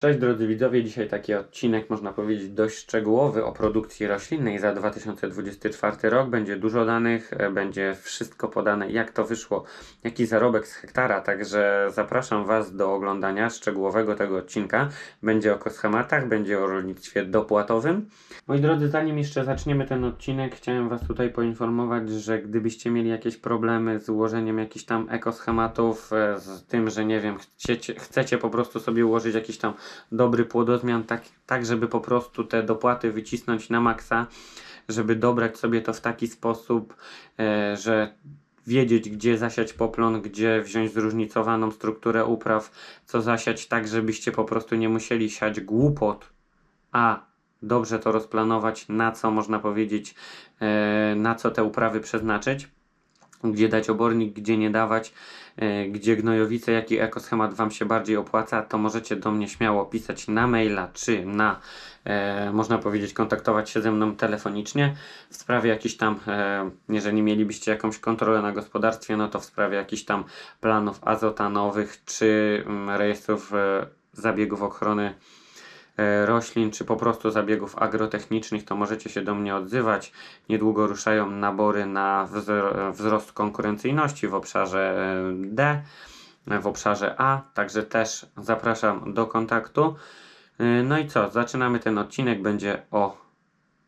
Cześć drodzy widzowie, dzisiaj taki odcinek można powiedzieć dość szczegółowy o produkcji roślinnej za 2024 rok. Będzie dużo danych, e, będzie wszystko podane jak to wyszło, jaki zarobek z hektara, także zapraszam Was do oglądania szczegółowego tego odcinka. Będzie o schematach, będzie o rolnictwie dopłatowym. Moi drodzy, zanim jeszcze zaczniemy ten odcinek, chciałem Was tutaj poinformować, że gdybyście mieli jakieś problemy z ułożeniem jakichś tam ekoschematów, e, z tym, że nie wiem, chcecie, chcecie po prostu sobie ułożyć jakiś tam dobry płodozmian, tak, tak żeby po prostu te dopłaty wycisnąć na maksa, żeby dobrać sobie to w taki sposób, e, że wiedzieć, gdzie zasiać poplon, gdzie wziąć zróżnicowaną strukturę upraw, co zasiać tak, żebyście po prostu nie musieli siać głupot, a dobrze to rozplanować, na co można powiedzieć, e, na co te uprawy przeznaczyć, gdzie dać obornik, gdzie nie dawać, e, gdzie gnojowice, jaki ekoschemat Wam się bardziej opłaca, to możecie do mnie śmiało pisać na maila, czy na, e, można powiedzieć, kontaktować się ze mną telefonicznie. W sprawie jakichś tam, e, jeżeli mielibyście jakąś kontrolę na gospodarstwie, no to w sprawie jakichś tam planów azotanowych, czy mm, rejestrów e, zabiegów ochrony roślin, czy po prostu zabiegów agrotechnicznych, to możecie się do mnie odzywać. Niedługo ruszają nabory na wzro- wzrost konkurencyjności w obszarze e, D, w obszarze A, także też zapraszam do kontaktu. E, No i co, zaczynamy ten odcinek, będzie o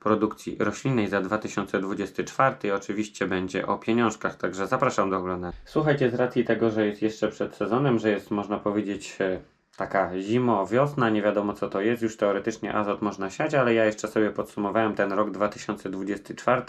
produkcji roślinnej za 2024. Oczywiście będzie o pieniążkach, także zapraszam do oglądania. Słuchajcie, z racji tego, że jest jeszcze przed sezonem, że jest można powiedzieć e, taka zimo, wiosna, nie wiadomo co to jest, już teoretycznie azot można siać, ale ja jeszcze sobie podsumowałem ten rok 2024.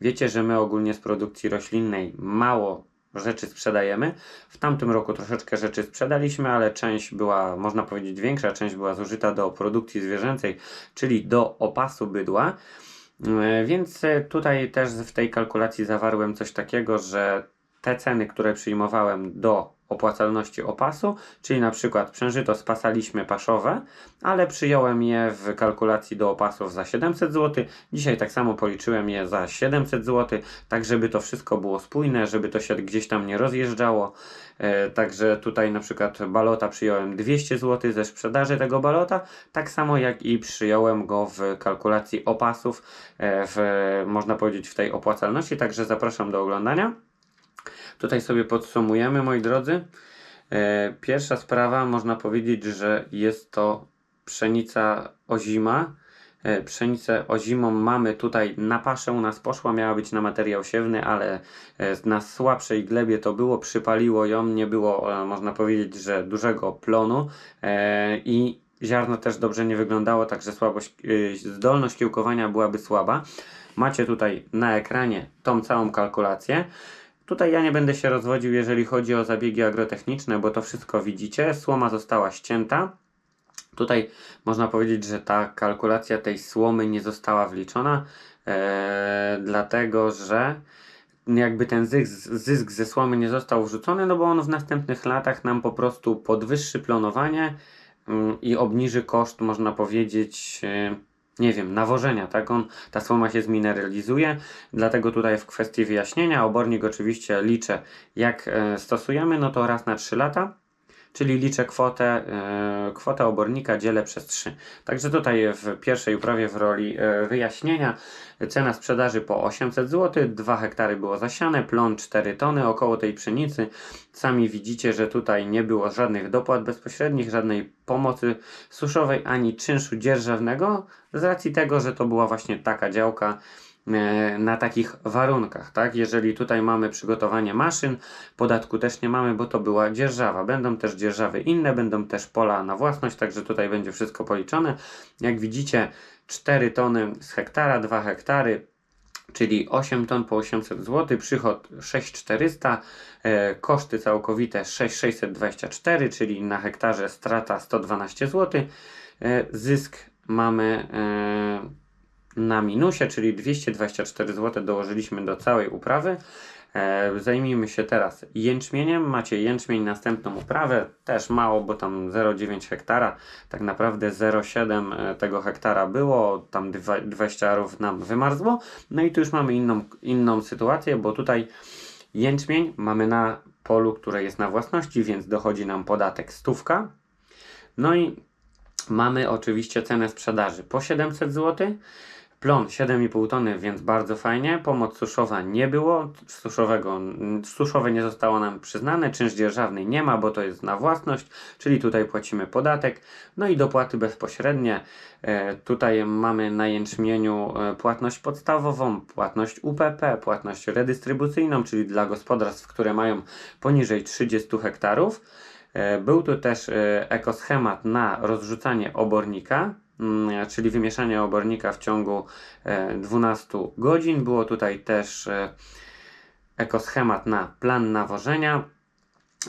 Wiecie, że my ogólnie z produkcji roślinnej mało rzeczy sprzedajemy. W tamtym roku troszeczkę rzeczy sprzedaliśmy, ale część była, można powiedzieć, większa, część była zużyta do produkcji zwierzęcej, czyli do opasu bydła. E, Więc e, tutaj też w tej kalkulacji zawarłem coś takiego, że te ceny, które przyjmowałem do opłacalności opasu, czyli na przykład przężyto spasaliśmy paszowe, ale przyjąłem je w kalkulacji do opasów za 700 zł. Dzisiaj tak samo policzyłem je za 700 zł, tak żeby to wszystko było spójne, żeby to się gdzieś tam nie rozjeżdżało. E, Także tutaj na przykład balota przyjąłem 200 zł ze sprzedaży tego balota, tak samo jak i przyjąłem go w kalkulacji opasów, e, w, można powiedzieć w tej opłacalności, także zapraszam do oglądania. Tutaj sobie podsumujemy, moi drodzy. E, Pierwsza sprawa, można powiedzieć, że jest to pszenica ozima. E, Pszenicę ozimą mamy tutaj na paszę, u nas poszła, miała być na materiał siewny, ale e, na słabszej glebie to było, przypaliło ją, nie było, można powiedzieć, że dużego plonu i ziarno też dobrze nie wyglądało, także słabość, zdolność kiełkowania byłaby słaba. Macie tutaj na ekranie tą całą kalkulację. Tutaj ja nie będę się rozwodził, jeżeli chodzi o zabiegi agrotechniczne, bo to wszystko widzicie. Słoma została ścięta. Tutaj można powiedzieć, że ta kalkulacja tej słomy nie została wliczona, e, dlatego że jakby ten zysk, zysk ze słomy nie został wrzucony, no bo on w następnych latach nam po prostu podwyższy plonowanie mm, i obniży koszt, można powiedzieć, e, nie wiem, nawożenia, tak? On, ta słoma się zmineralizuje, dlatego tutaj w kwestii wyjaśnienia, obornik oczywiście liczę, jak e, stosujemy, no to raz na 3 lata, czyli liczę kwotę, e, kwotę obornika dzielę przez 3. Także tutaj w pierwszej uprawie w roli e, wyjaśnienia cena sprzedaży po 800 zł, 2 hektary było zasiane, plon 4 tony około tej pszenicy. Sami widzicie, że tutaj nie było żadnych dopłat bezpośrednich, żadnej pomocy suszowej ani czynszu dzierżawnego z racji tego, że to była właśnie taka działka na takich warunkach, tak? Jeżeli tutaj mamy przygotowanie maszyn, podatku też nie mamy, bo to była dzierżawa. Będą też dzierżawy inne, będą też pola na własność, także tutaj będzie wszystko policzone. Jak widzicie, 4 tony z hektara, 2 hektary, czyli 8 ton po 800 zł, przychód 6400, e, koszty całkowite 6624, czyli na hektarze strata 112 zł, e, zysk mamy e, na minusie, czyli 224 zł dołożyliśmy do całej uprawy. E, zajmijmy się teraz jęczmieniem. Macie jęczmień, następną uprawę, też mało, bo tam 0,9 hektara, tak naprawdę 0,7 e, tego hektara było, tam dwa- 20 arów nam wymarzło. No i tu już mamy inną, inną sytuację, bo tutaj jęczmień mamy na polu, które jest na własności, więc dochodzi nam podatek stówka. No i Mamy oczywiście cenę sprzedaży po 700 zł. Plon 7,5 tony, więc bardzo fajnie. Pomoc suszowa nie było. Suszowego, suszowe nie zostało nam przyznane. Czynsz dzierżawny nie ma, bo to jest na własność, czyli tutaj płacimy podatek. No i dopłaty bezpośrednie. E, tutaj mamy na jęczmieniu e, płatność podstawową, płatność UPP, płatność redystrybucyjną, czyli dla gospodarstw, które mają poniżej 30 hektarów. E, Był tu też e, ekoschemat na rozrzucanie obornika, czyli wymieszanie obornika w ciągu e, 12 godzin. Było tutaj też e, ekoschemat na plan nawożenia.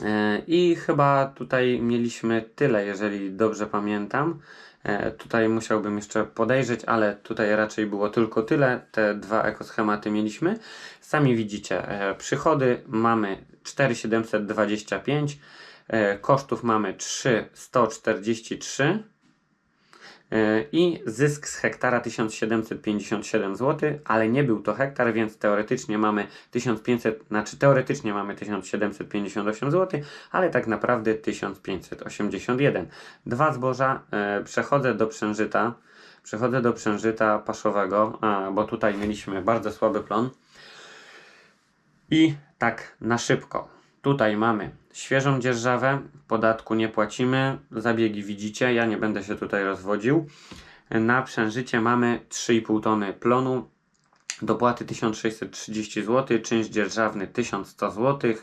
E, I chyba tutaj mieliśmy tyle, jeżeli dobrze pamiętam. E, Tutaj musiałbym jeszcze podejrzeć, ale tutaj raczej było tylko tyle. Te dwa ekoschematy mieliśmy. Sami widzicie, e, przychody mamy 4725, e, kosztów mamy 3143 e, i zysk z hektara 1757 zł, ale nie był to hektar, więc teoretycznie mamy 1500, znaczy teoretycznie mamy 1758 zł, ale tak naprawdę 1581. Dwa zboża, e, przechodzę do przężyta, przechodzę do przężyta paszowego, a, bo tutaj mieliśmy bardzo słaby plon. I tak na szybko. Tutaj mamy świeżą dzierżawę, podatku nie płacimy, zabiegi widzicie, ja nie będę się tutaj rozwodził. Na przężycie mamy 3,5 tony plonu, dopłaty 1630 zł, czynsz dzierżawny 1100 zł.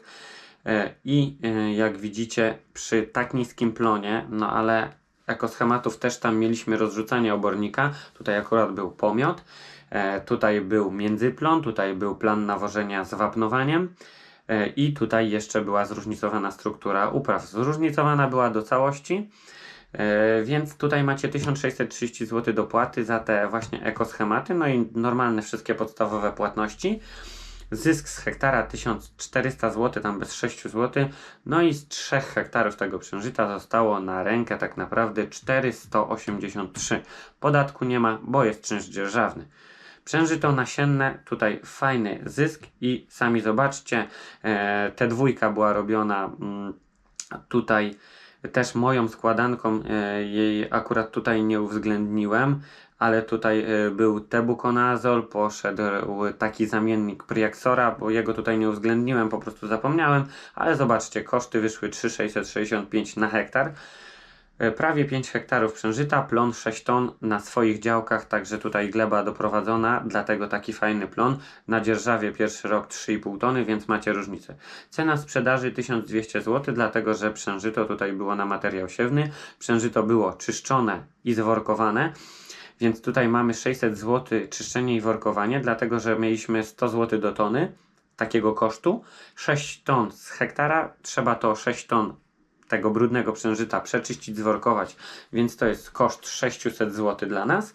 E, I e, jak widzicie, przy tak niskim plonie, no ale jako schematów też tam mieliśmy rozrzucanie obornika, tutaj akurat był pomiot, e, tutaj był międzyplon, tutaj był plan nawożenia z wapnowaniem. E, I tutaj jeszcze była zróżnicowana struktura upraw. Zróżnicowana była do całości, e, więc tutaj macie 1630 zł dopłaty za te właśnie ekoschematy, no i normalne wszystkie podstawowe płatności. Zysk z hektara 1400 zł, tam bez 6 zł, no i z 3 hektarów tego przężyta zostało na rękę tak naprawdę 483. Podatku nie ma, bo jest czynsz dzierżawny. Przężyto nasienne, tutaj fajny zysk i sami zobaczcie, e, te dwójka była robiona mm, tutaj też moją składanką, e, jej akurat tutaj nie uwzględniłem, ale tutaj e, był tebukonazol, poszedł taki zamiennik Priaxora, bo jego tutaj nie uwzględniłem, po prostu zapomniałem, ale zobaczcie, koszty wyszły 3,665 na hektar. E, Prawie 5 hektarów przężyta, plon 6 ton na swoich działkach, także tutaj gleba doprowadzona, dlatego taki fajny plon. Na dzierżawie pierwszy rok 3,5 tony, więc macie różnicę. Cena sprzedaży 1200 zł, dlatego że przężyto tutaj było na materiał siewny. Przężyto było czyszczone i zworkowane. Więc tutaj mamy 600 zł czyszczenie i workowanie, dlatego że mieliśmy 100 zł do tony takiego kosztu. 6 ton z hektara, trzeba to 6 ton tego brudnego przężyta przeczyścić, zworkować, więc to jest koszt 600 zł dla nas.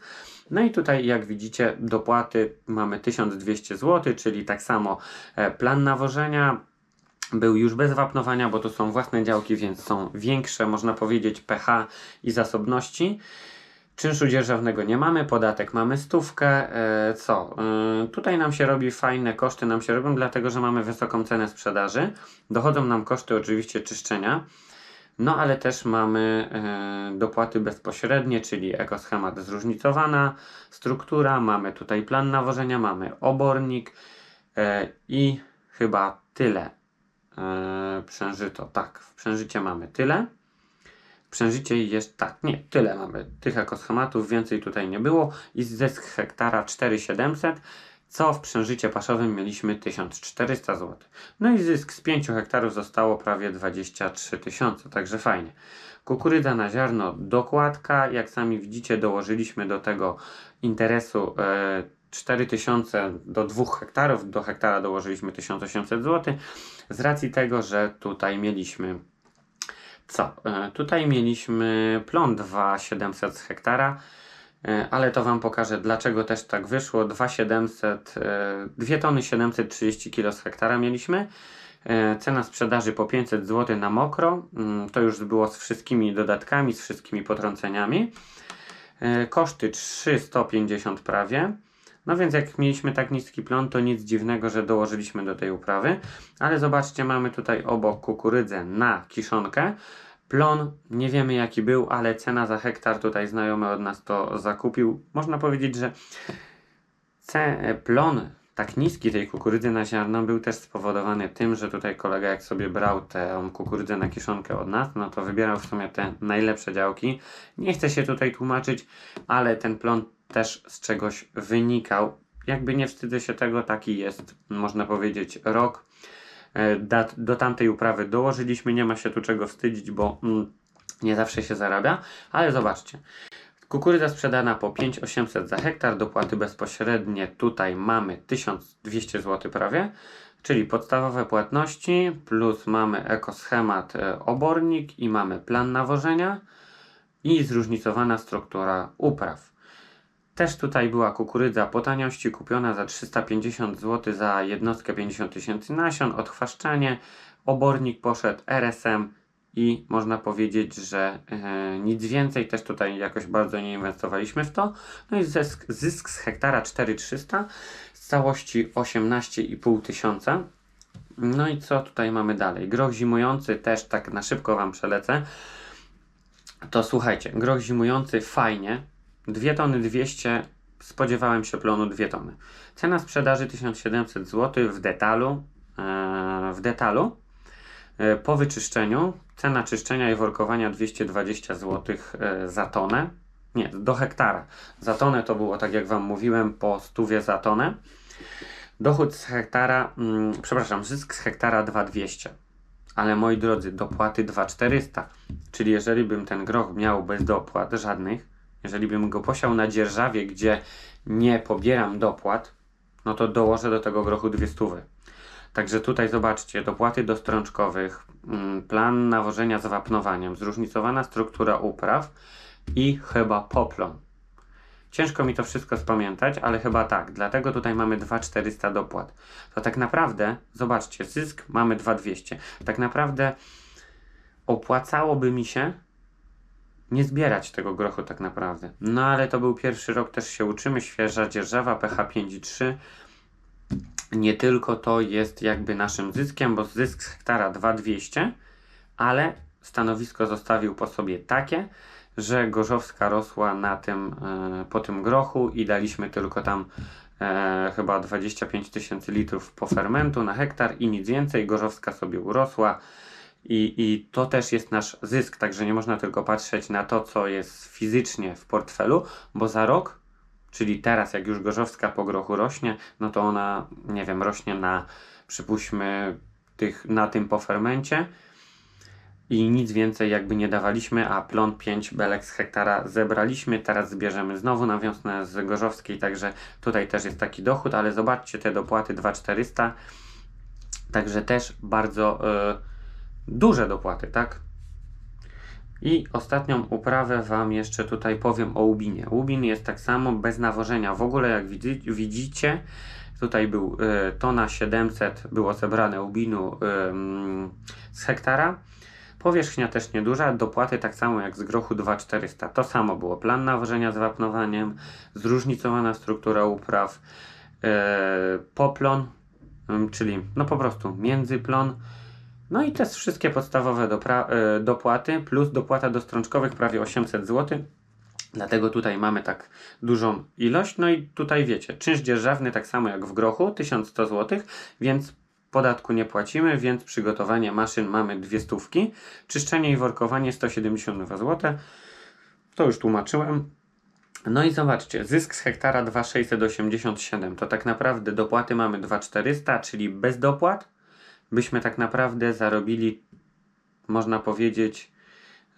No i tutaj jak widzicie dopłaty mamy 1200 zł, czyli tak samo e, plan nawożenia, był już bez wapnowania, bo to są własne działki, więc są większe, można powiedzieć, pH i zasobności. Czynszu dzierżawnego nie mamy, podatek mamy stówkę. E, co? E, tutaj nam się robi fajne koszty, nam się robią, dlatego że mamy wysoką cenę sprzedaży. Dochodzą nam koszty oczywiście czyszczenia. No ale też mamy e, dopłaty bezpośrednie, czyli ekoschemat zróżnicowana struktura, mamy tutaj plan nawożenia, mamy obornik e, i chyba tyle. E, przężyto, tak, w przężycie mamy tyle. Przężycie jest, tak, nie, tyle mamy tych ekoschematów, więcej tutaj nie było. I zysk hektara 4700 co w przężycie paszowym mieliśmy 1400 zł. No i zysk z 5 hektarów zostało prawie 23 tysiące, także fajnie. Kukurydza na ziarno, dokładka, jak sami widzicie dołożyliśmy do tego interesu e, 4000 do 2 hektarów, do hektara dołożyliśmy 1800 zł, z racji tego, że tutaj mieliśmy co? E, tutaj mieliśmy plon 2700 z hektara, ale to Wam pokażę, dlaczego też tak wyszło. 2700, 2 tony 730 kg z hektara mieliśmy. E, cena sprzedaży po 500 zł na mokro. Mm, to już było z wszystkimi dodatkami, z wszystkimi potrąceniami. E, koszty 350 prawie. No więc jak mieliśmy tak niski plon, to nic dziwnego, że dołożyliśmy do tej uprawy. Ale zobaczcie, mamy tutaj obok kukurydzę na kiszonkę Plon, nie wiemy jaki był, ale cena za hektar tutaj znajomy od nas to zakupił. Można powiedzieć, że plon tak niski tej kukurydzy na ziarno był też spowodowany tym, że tutaj kolega jak sobie brał tę kukurydzę na kiszonkę od nas, no to wybierał w sumie te najlepsze działki. Nie chcę się tutaj tłumaczyć, ale ten plon też z czegoś wynikał. Jakby nie wstydzę się tego, taki jest, można powiedzieć, rok. E, do tamtej uprawy dołożyliśmy, nie ma się tu czego wstydzić, bo mm, nie zawsze się zarabia, ale zobaczcie. Kukurydza sprzedana po 5800 za hektar, dopłaty bezpośrednie tutaj mamy 1200 zł prawie, czyli podstawowe płatności plus mamy ekoschemat e, obornik i mamy plan nawożenia i zróżnicowana struktura upraw. Też tutaj była kukurydza po taniości kupiona za 350 zł za jednostkę 50 tysięcy nasion, odchwaszczanie, obornik poszedł RSM i można powiedzieć, że e, nic więcej też tutaj jakoś bardzo nie inwestowaliśmy w to. No i zysk, zysk z hektara 4300, z całości 18,5 tysiąca. No i co tutaj mamy dalej? Groch zimujący też tak na szybko Wam przelecę. To słuchajcie, groch zimujący fajnie, 2 tony 200, spodziewałem się plonu 2 tony. Cena sprzedaży 1700 zł w detalu, e, w detalu. E, po wyczyszczeniu cena czyszczenia i workowania 220 zł e, za tonę. Nie, do hektara. Za tonę to było, tak jak Wam mówiłem, po stówie za tonę. Dochód z hektara, mm, przepraszam, zysk z hektara 2200. Ale moi drodzy, dopłaty 2400. Czyli jeżeli bym ten groch miał bez dopłat żadnych, jeżeli bym go posiał na dzierżawie, gdzie nie pobieram dopłat, no to dołożę do tego grochu dwie stówy. Także tutaj zobaczcie, dopłaty do strączkowych, mm, plan nawożenia z wapnowaniem, zróżnicowana struktura upraw i chyba poplon. Ciężko mi to wszystko spamiętać, ale chyba tak. Dlatego tutaj mamy 2400 dopłat. To tak naprawdę, zobaczcie, zysk mamy 2200. Tak naprawdę opłacałoby mi się nie zbierać tego grochu tak naprawdę. No ale to był pierwszy rok, też się uczymy. Świeża dzierżawa pH 5,3 nie tylko to jest jakby naszym zyskiem, bo zysk z hektara 2200, ale stanowisko zostawił po sobie takie, że Gorzowska rosła na tym, e, po tym grochu i daliśmy tylko tam e, chyba 25 tysięcy litrów po fermentu na hektar i nic więcej. Gorzowska sobie urosła i, i to też jest nasz zysk, także nie można tylko patrzeć na to, co jest fizycznie w portfelu, bo za rok Czyli teraz, jak już gorzowska po grochu rośnie, no to ona, nie wiem, rośnie na, przypuśćmy, tych, na tym po fermencie i nic więcej jakby nie dawaliśmy, a plon 5 belek z hektara zebraliśmy, teraz zbierzemy znowu na wiosnę z Gorzowskiej, także tutaj też jest taki dochód, ale zobaczcie te dopłaty 2400, także też bardzo y, duże dopłaty, tak? I ostatnią uprawę Wam jeszcze tutaj powiem o Ubinie. Ubin jest tak samo bez nawożenia. W ogóle jak widzicie, tutaj był y, tona 700 było zebrane Ubinu y, z hektara. Powierzchnia też nieduża, dopłaty tak samo jak z grochu 2400. To samo było. Plan nawożenia z wapnowaniem, zróżnicowana struktura upraw, y, poplon, czyli no po prostu międzyplon, no i te wszystkie podstawowe e, dopłaty, plus dopłata do strączkowych prawie 800 zł. Dlatego tutaj mamy tak dużą ilość. No i tutaj wiecie, czynsz dzierżawny tak samo jak w grochu, 1100 zł, więc podatku nie płacimy, więc przygotowanie maszyn mamy dwie stówki. Czyszczenie i workowanie 172 zł. To już tłumaczyłem. No i zobaczcie, zysk z hektara 2687 to tak naprawdę dopłaty mamy 2400, czyli bez dopłat byśmy tak naprawdę zarobili, można powiedzieć,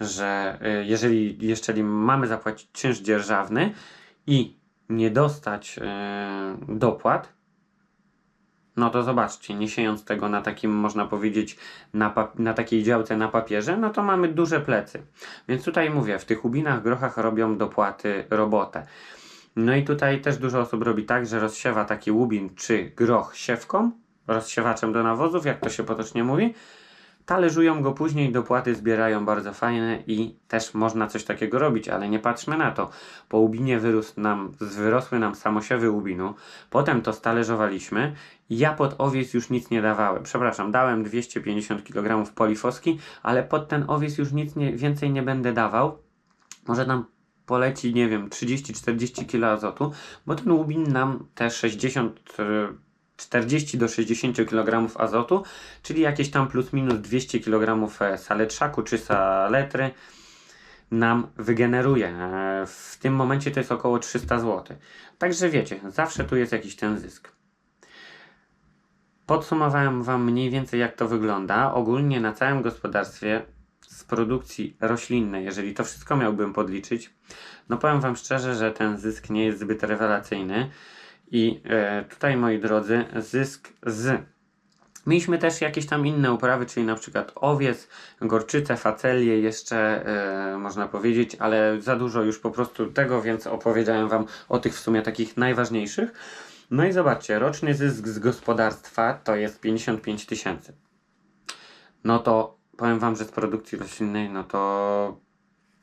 że y, jeżeli, jeżeli mamy zapłacić czynsz dzierżawny i nie dostać yy, dopłat, no to zobaczcie, nie siejąc tego na takim, można powiedzieć, na, na takiej działce na papierze, no to mamy duże plecy. Więc tutaj mówię, w tych ubinach, grochach robią dopłaty robotę. No i tutaj też dużo osób robi tak, że rozsiewa taki łubin czy groch siewką, rozsiewaczem do nawozów, jak to się potocznie mówi. Talerzują go później, dopłaty zbierają bardzo fajne i też można coś takiego robić, ale nie patrzmy na to. Po ubinie wyrósł nam, wyrosły nam samosiewy ubinu, potem to stależowaliśmy Ja pod owiec już nic nie dawałem. Przepraszam, dałem 250 kg polifoski, ale pod ten owiec już nic nie, więcej nie będę dawał. Może nam poleci, nie wiem, 30-40 kg azotu, bo ten łubin nam te 60, e, 40 do 60 kg azotu, czyli jakieś tam plus minus 200 kg saletrzaku czy saletry nam wygeneruje. E, W tym momencie to jest około 300 zł. Także wiecie, zawsze tu jest jakiś ten zysk. Podsumowałem Wam mniej więcej jak to wygląda. Ogólnie na całym gospodarstwie z produkcji roślinnej, jeżeli to wszystko miałbym podliczyć, no powiem Wam szczerze, że ten zysk nie jest zbyt rewelacyjny. I e, tutaj, moi drodzy, zysk z. Mieliśmy też jakieś tam inne uprawy, czyli na przykład owiec, gorczyce, facelie, jeszcze e, można powiedzieć, ale za dużo już po prostu tego, więc opowiedziałem Wam o tych w sumie takich najważniejszych. No i zobaczcie, roczny zysk z gospodarstwa to jest 55 tysięcy. No to powiem Wam, że z produkcji roślinnej, no to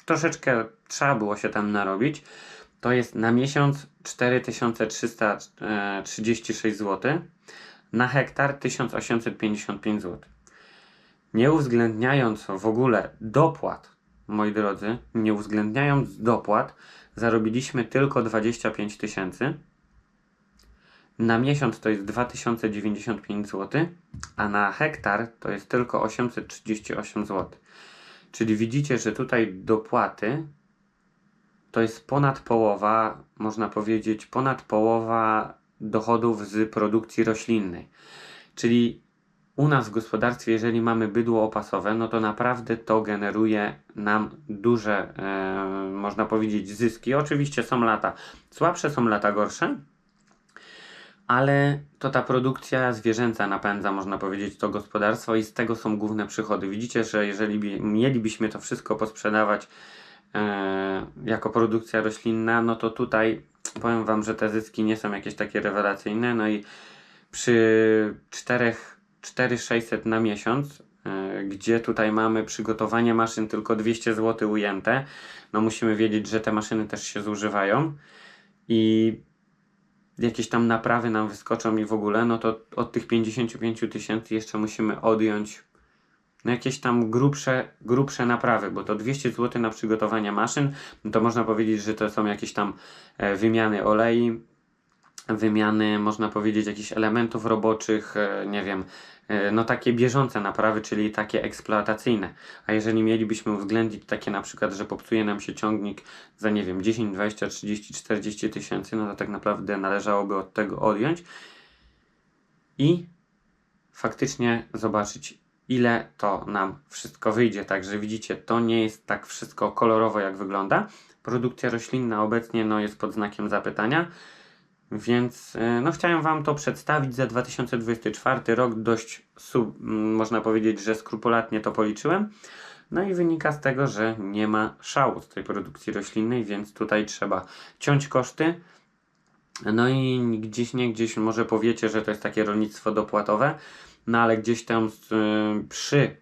troszeczkę trzeba było się tam narobić. To jest na miesiąc 4336 zł, na hektar 1855 zł. Nie uwzględniając w ogóle dopłat, moi drodzy, nie uwzględniając dopłat, zarobiliśmy tylko 25 tysięcy. Na miesiąc to jest 2095 zł, a na hektar to jest tylko 838 zł. Czyli widzicie, że tutaj dopłaty to jest ponad połowa, można powiedzieć, ponad połowa dochodów z produkcji roślinnej. Czyli u nas w gospodarstwie, jeżeli mamy bydło opasowe, no to naprawdę to generuje nam duże, e, można powiedzieć, zyski. Oczywiście są lata słabsze, są lata gorsze, ale to ta produkcja zwierzęca napędza, można powiedzieć, to gospodarstwo i z tego są główne przychody. Widzicie, że jeżeli mielibyśmy to wszystko posprzedawać jako produkcja roślinna, no to tutaj powiem Wam, że te zyski nie są jakieś takie rewelacyjne. No i przy 4 4600 na miesiąc, e, gdzie tutaj mamy przygotowanie maszyn tylko 200 zł ujęte, no musimy wiedzieć, że te maszyny też się zużywają i jakieś tam naprawy nam wyskoczą i w ogóle, no to od tych 55 tysięcy jeszcze musimy odjąć no jakieś tam grubsze, grubsze naprawy, bo to 200 zł na przygotowanie maszyn, no to można powiedzieć, że to są jakieś tam e, wymiany olei, wymiany, można powiedzieć, jakichś elementów roboczych, e, nie wiem, e, no takie bieżące naprawy, czyli takie eksploatacyjne. A jeżeli mielibyśmy uwzględnić takie na przykład, że popsuje nam się ciągnik za, nie wiem, 10, 20, 30, 40 tysięcy, no to tak naprawdę należałoby od tego odjąć i faktycznie zobaczyć, ile to nam wszystko wyjdzie. Także widzicie, to nie jest tak wszystko kolorowo, jak wygląda. Produkcja roślinna obecnie no, jest pod znakiem zapytania. Więc e, no, chciałem Wam to przedstawić za 2024 rok. Dość, sub, m, można powiedzieć, że skrupulatnie to policzyłem. No i wynika z tego, że nie ma szału z tej produkcji roślinnej, więc tutaj trzeba ciąć koszty. No i gdzieś nie gdzieś może powiecie, że to jest takie rolnictwo dopłatowe, no ale gdzieś tam przy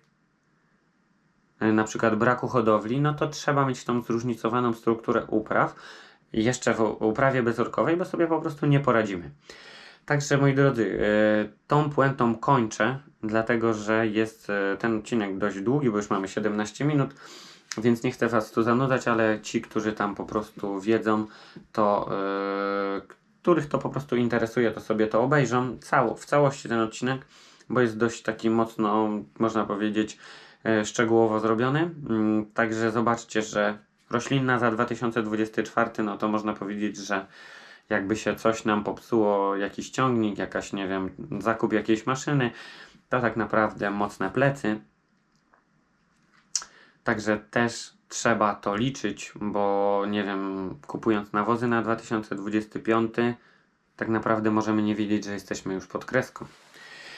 y, na przykład braku hodowli, no to trzeba mieć tą zróżnicowaną strukturę upraw jeszcze w uprawie bezorkowej, bo sobie po prostu nie poradzimy. Także moi drodzy, y, tą puentą kończę, dlatego że jest y, ten odcinek dość długi, bo już mamy 17 minut, więc nie chcę Was tu zanudzać, ale ci, którzy tam po prostu wiedzą, to których to po prostu interesuje, to sobie to obejrzą cało, w całości ten odcinek, bo jest dość taki mocno, można powiedzieć, e, szczegółowo zrobiony. Mm, Także zobaczcie, że roślinna za 2024, no to można powiedzieć, że jakby się coś nam popsuło, jakiś ciągnik, jakaś, nie wiem, zakup jakiejś maszyny, to tak naprawdę mocne plecy. Także też trzeba to liczyć, bo nie wiem, kupując nawozy na 2025, tak naprawdę możemy nie wiedzieć, że jesteśmy już pod kreską.